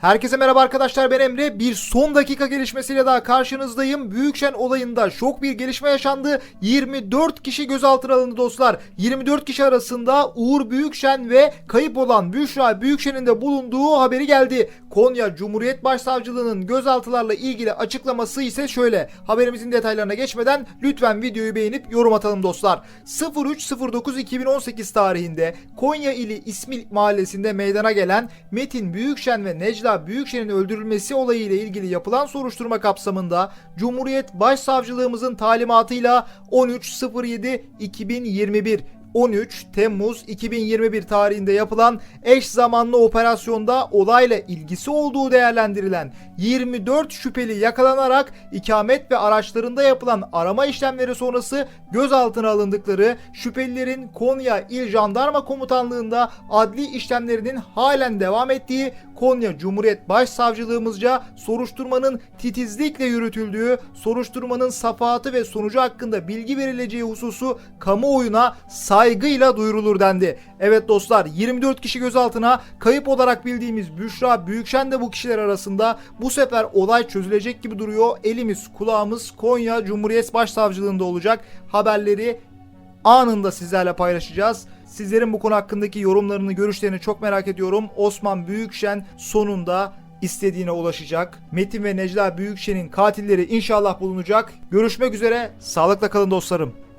Herkese merhaba arkadaşlar ben Emre. Bir son dakika gelişmesiyle daha karşınızdayım. Büyükşen olayında şok bir gelişme yaşandı. 24 kişi gözaltına alındı dostlar. 24 kişi arasında Uğur Büyükşen ve kayıp olan Büşra Büyükşen'in de bulunduğu haberi geldi. Konya Cumhuriyet Başsavcılığı'nın gözaltılarla ilgili açıklaması ise şöyle. Haberimizin detaylarına geçmeden lütfen videoyu beğenip yorum atalım dostlar. 03.09.2018 tarihinde Konya ili İsmil mahallesinde meydana gelen Metin Büyükşen ve Necla Büyükşen'in öldürülmesi olayı ile ilgili yapılan soruşturma kapsamında Cumhuriyet Başsavcılığımızın talimatıyla 13.07.2021 13 Temmuz 2021 tarihinde yapılan eş zamanlı operasyonda olayla ilgisi olduğu değerlendirilen 24 şüpheli yakalanarak ikamet ve araçlarında yapılan arama işlemleri sonrası gözaltına alındıkları şüphelilerin Konya İl Jandarma Komutanlığı'nda adli işlemlerinin halen devam ettiği Konya Cumhuriyet Başsavcılığımızca soruşturmanın titizlikle yürütüldüğü, soruşturmanın safahatı ve sonucu hakkında bilgi verileceği hususu kamuoyuna saygıyla duyurulur dendi. Evet dostlar 24 kişi gözaltına kayıp olarak bildiğimiz Büşra Büyükşen de bu kişiler arasında bu sefer olay çözülecek gibi duruyor. Elimiz kulağımız Konya Cumhuriyet Başsavcılığında olacak. Haberleri anında sizlerle paylaşacağız. Sizlerin bu konu hakkındaki yorumlarını, görüşlerini çok merak ediyorum. Osman Büyükşen sonunda istediğine ulaşacak. Metin ve Necla Büyükşen'in katilleri inşallah bulunacak. Görüşmek üzere. Sağlıkla kalın dostlarım.